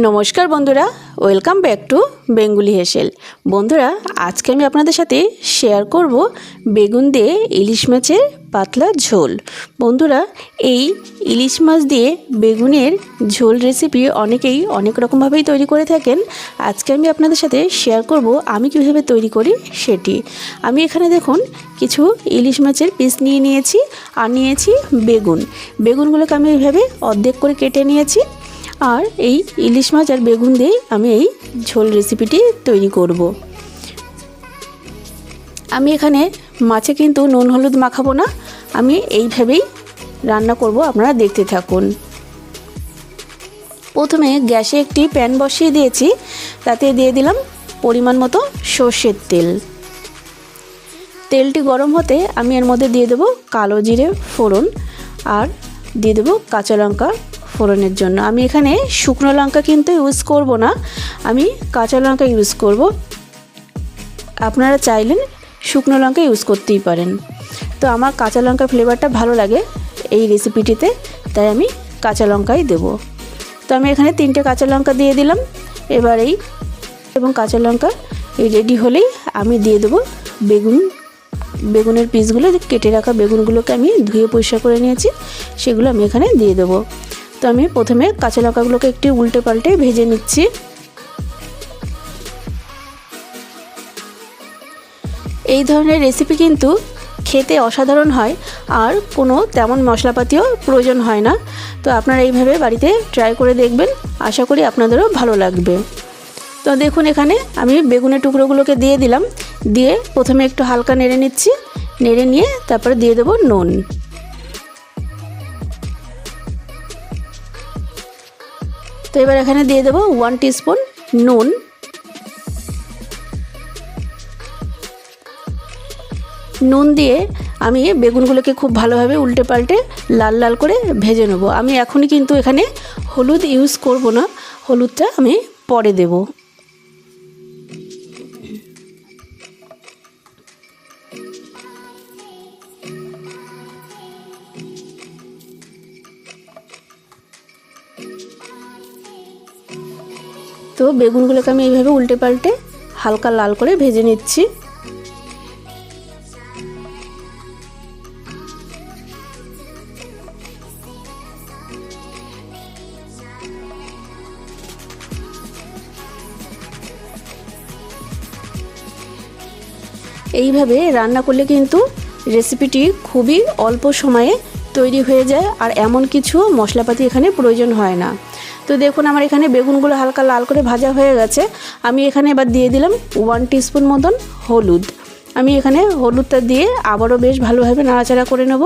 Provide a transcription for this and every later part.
নমস্কার বন্ধুরা, welcome back to Bengali হেসেল। বন্ধুরা, আজকে আমি আপনাদের সাথে শেয়ার করব বেগুন দিয়ে ইলিশ মাছের পাতলা ঝোল। বন্ধুরা, এই ইলিশ মাছ দিয়ে বেগুনের ঝোল রেসিপি অনেকেই অনেক রকমভাবেই তৈরি করে থাকেন। আজকে আমি আপনাদের সাথে শেয়ার করব আমি কীভাবে তৈরি করি সেটি। আমি এখানে দেখুন, কিছু ইলিশ মাছের পিস নিয়ে নিয়েছি আর নিয়েছি বেগুন। বেগুনগুলোকে আমি এইভাবে অর্ধেক করে কেটে নিয়েছি। আর এই ইলিশ মাছ আর বেগুন দিয়েই আমি এই ঝোল রেসিপিটি তৈরি করব। আমি এখানে মাছে কিন্তু নুন হলুদ মাখাবো না। আমি এইভাবেই রান্না করব, আপনারা দেখতে থাকুন। প্রথমে গ্যাসে একটি প্যান বসিয়ে দিয়েছি। তাতে দিয়ে দিলাম পরিমাণ মতো সর্ষের তেল। তেলটি গরম হতে আমি এর মধ্যে দিয়ে দেবো কালো জিরে ফোড়ন আর দিয়ে দেবো কাঁচা লঙ্কা ফোড়নের জন্য। আমি এখানে শুকনো লঙ্কা কিন্তু ইউজ করব না। আমি কাঁচা লঙ্কা ইউজ করব। আপনারা চাইলেন শুকনো লঙ্কা ইউজ করতেই পারেন। তো আমার কাঁচা লঙ্কার ফ্লেভারটা ভালো লাগে এই রেসিপিটিতে তাই আমি কাঁচা লঙ্কাই দেব। তো আমি এখানে তিনটে কাঁচা লঙ্কা দিয়ে দিলাম। এবার এই এবং কাঁচা লঙ্কা এই রেডি হলেই আমি দিয়ে দেবো বেগুন। বেগুনের পিসগুলো কেটে রাখা বেগুনগুলোকে আমি ধুয়ে পরিষ্কার করে নিয়েছি, সেগুলো আমি এখানে দিয়ে দেবো। তো আমি প্রথমে কাঁচা লঙ্কাগুলোকে একটু উল্টে পাল্টে ভেজে নিচ্ছি। এই ধরনের রেসিপি কিন্তু খেতে অসাধারণ হয় আর কোনো তেমন মশলাপাতিও প্রয়োজন হয় না। তো আপনারা এইভাবে বাড়িতে ট্রাই করে দেখবেন, আশা করি আপনাদেরও ভালো লাগবে। তো দেখুন এখানে আমি বেগুনের টুকরোগুলোকে দিয়ে দিলাম, দিয়ে প্রথমে একটু হালকা নেড়ে নিচ্ছি, নেড়ে নিয়ে তারপরে দিয়ে দেবো নুন। তো এবার এখানে দিয়ে দেবো ওয়ান টিস্পুন নুন। নুন দিয়ে আমি বেগুনগুলোকে খুব ভালোভাবে উল্টে পাল্টে লাল লাল করে ভেজে নেব। আমি এখনই কিন্তু এখানে হলুদ ইউজ করব না, হলুদটা আমি পরে দেবো। তো বেগুনগুলোকে আমি এইভাবে উল্টে পাল্টে হালকা লাল করে ভেজে নিচ্ছি। এইভাবে রান্না করলে কিন্তু রেসিপিটি খুবই অল্প সময়ে তৈরি হয়ে যায় আর এমন কিছু মশলাপাতি এখানে প্রয়োজন হয় না। তো দেখুন আমার এখানে বেগুনগুলো হালকা লাল করে ভাজা হয়ে গেছে। আমি এখানে এবার দিয়ে দিলাম ওয়ান টিস্পুন মতন হলুদ। আমি এখানে হলুদটা দিয়ে আবারও বেশ ভালোভাবে নাড়াচাড়া করে নেব।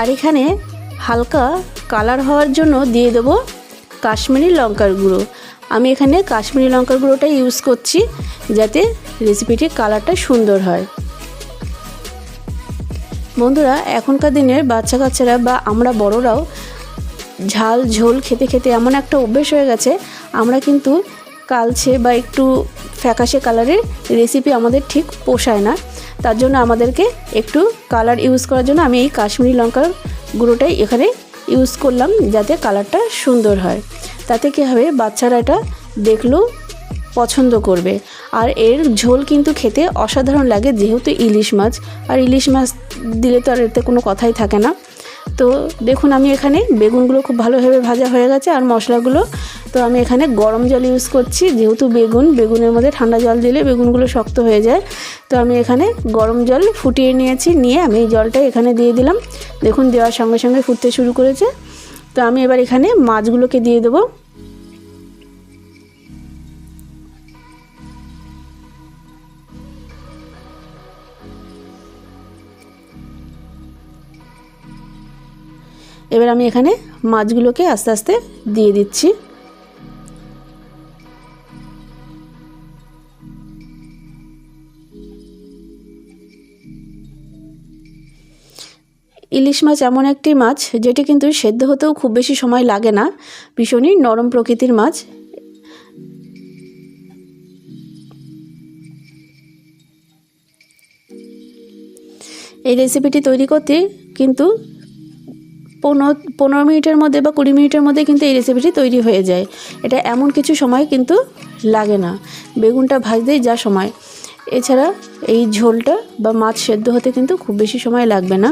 আর এখানে হালকা কালার হওয়ার জন্য দিয়ে দেবো কাশ্মীরি লঙ্কার গুঁড়ো। আমি এখানে কাশ্মীরি লঙ্কার গুঁড়োটা ইউজ করছি যাতে রেসিপিটির কালারটা সুন্দর হয়। বন্ধুরা, এখনকার দিনের বাচ্চা কাচ্চারা বা আমরা বড়রাও ঝাল ঝোল খেতে খেতে এমন একটা অভ্যেস হয়ে গেছে, আমরা কিন্তু কালছে বা একটু ফ্যাকাশে কালারের রেসিপি আমাদের ঠিক পোষায় না। তার জন্য আমাদেরকে একটু কালার ইউজ করার জন্য আমি এই কাশ্মীরি লঙ্কার গুঁড়োটাই এখানে ইউজ করলাম যাতে কালারটা সুন্দর হয়। তাতে কী হবে? বাচ্চারা এটা দেখলেও পছন্দ করবে। আর এর ঝোল কিন্তু খেতে অসাধারণ লাগে, যেহেতু ইলিশ মাছ। আর ইলিশ মাছ দিলে তো আর এতে কোনো কথাই থাকে না। তো দেখুন, আমি এখানে বেগুনগুলো খুব ভালোভাবে ভাজা হয়ে গেছে আর মশলাগুলো। তো আমি এখানে গরম জল ইউজ করছি, যেহেতু বেগুন। বেগুনের মধ্যে ঠান্ডা জল দিলে বেগুনগুলো শক্ত হয়ে যায়। তো আমি এখানে গরম জল ফুটিয়ে নিয়েছি, নিয়ে আমি এই জলটা এখানে দিয়ে দিলাম। দেখুন, দেওয়ার সঙ্গে সঙ্গে ফুটতে শুরু করেছে। তো আমি এবার এখানে মাছগুলোকে দিয়ে দেবো। এবার আমি এখানে মাছগুলোকে আস্তে আস্তে দিয়ে দিচ্ছি। ইলিশ মাছ এমন একটি মাছ যেটি কিন্তু সেদ্ধ হতেও খুব বেশি সময় লাগে না, ভীষণই নরম প্রকৃতির মাছ। এই রেসিপিটি তৈরি করতে কিন্তু পনেরো পনেরো মিনিটের মধ্যে বা কুড়ি মিনিটের মধ্যে কিন্তু এই রেসিপিটি তৈরি হয়ে যায়। এটা এমন কিছু সময় কিন্তু লাগে না। বেগুনটা ভাজতেই যা সময়। এছাড়া এই ঝোলটা বা মাছ সেদ্ধ হতে কিন্তু খুব বেশি সময় লাগবে না।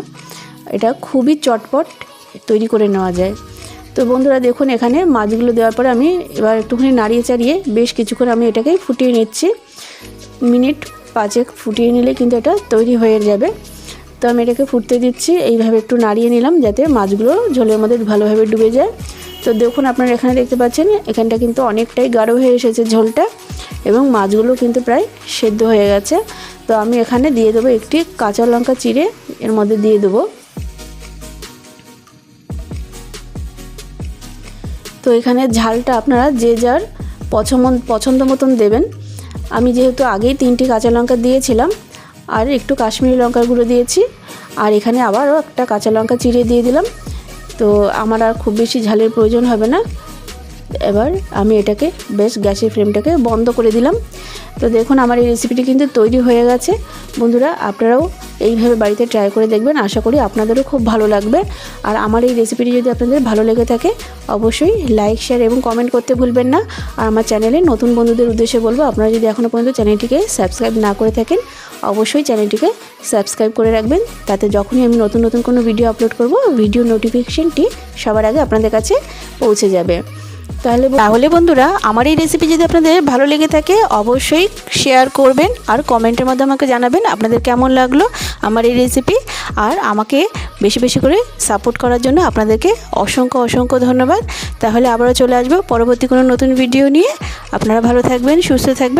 এটা খুবই চটপট তৈরি করে নেওয়া যায়। তো বন্ধুরা, দেখুন এখানে মাছগুলো দেওয়ার পরে আমি এবার একটুখানি নাড়িয়ে চাড়িয়ে বেশ কিছুক্ষণ আমি এটাকে ফুটিয়ে নিচ্ছি। মিনিট পাঁচেক ফুটিয়ে নিলে কিন্তু এটা তৈরি হয়ে যাবে। তো আমি এটাকে ফুটতে দিচ্ছি, এইভাবে একটু নাড়িয়ে নিলাম যাতে মাছগুলো ঝোলের মধ্যে ভালোভাবে ডুবে যায়। তো দেখুন আপনারা এখানে দেখতে পাচ্ছেন, এখানটা কিন্তু অনেকটাই গাঢ় হয়ে এসেছে ঝোলটা এবং মাছগুলো কিন্তু প্রায় সেদ্ধ হয়ে গেছে। তো আমি এখানে দিয়ে দেবো একটি কাঁচা লঙ্কা চিড়ে, এর মধ্যে দিয়ে দেবো। তো এখানে ঝালটা আপনারা যে যার পছন্দ পছন্দ মতন দেবেন। আমি যেহেতু আগেই তিনটি কাঁচা লঙ্কা দিয়েছিলাম আর একটু কাশ্মীরি লঙ্কার গুঁড়ো দিয়েছি। আর এখানে আবারও একটা কাঁচা লঙ্কা চিড়ে দিয়ে দিলাম। তো আমার আর খুব বেশি ঝালের প্রয়োজন হবে না। এবার আমি এটাকে বেশ গ্যাসের ফ্লেমটাকে বন্ধ করে দিলাম। তো দেখুন আমার এই রেসিপিটি কিন্তু তৈরি হয়ে গেছে। বন্ধুরা, আপনারাও এইভাবে বাড়িতে ট্রাই করে দেখবেন। আশা করি আপনাদেরও খুব ভালো লাগবে। আর আমার এই রেসিপিটি যদি আপনাদের ভালো লেগে থাকে, অবশ্যই লাইক শেয়ার এবং কমেন্ট করতে ভুলবেন না। আর আমার চ্যানেলে নতুন বন্ধুদের উদ্দেশ্যে বলব, আপনারা যদি এখনও পর্যন্ত চ্যানেলটিকে সাবস্ক্রাইব না করে থাকেন, অবশ্যই চ্যানেলটিকে সাবস্ক্রাইব করে রাখবেন। তাতে যখনই আমি নতুন নতুন কোনো ভিডিও আপলোড করব ভিডিও নোটিফিকেশনটি সবার আগে আপনাদের কাছে পৌঁছে যাবে। তাহলে তাহলে বন্ধুরা, আমার এই রেসিপি যদি আপনাদের ভালো লেগে থাকে, অবশ্যই শেয়ার করবেন আর কমেন্টের মধ্যে আমাকে জানাবেন আপনাদের কেমন লাগল আমার এই রেসিপি আর আমাকে বেশি বেশি করে সাপোর্ট করার জন্য আপনাদেরকে অসংখ্য অসংখ্য ধন্যবাদ। তাহলে আবারও চলে আসব পরবর্তী কোনো নতুন ভিডিও নিয়ে। আপনারা ভালো থাকবেন, সুস্থ থাকবেন।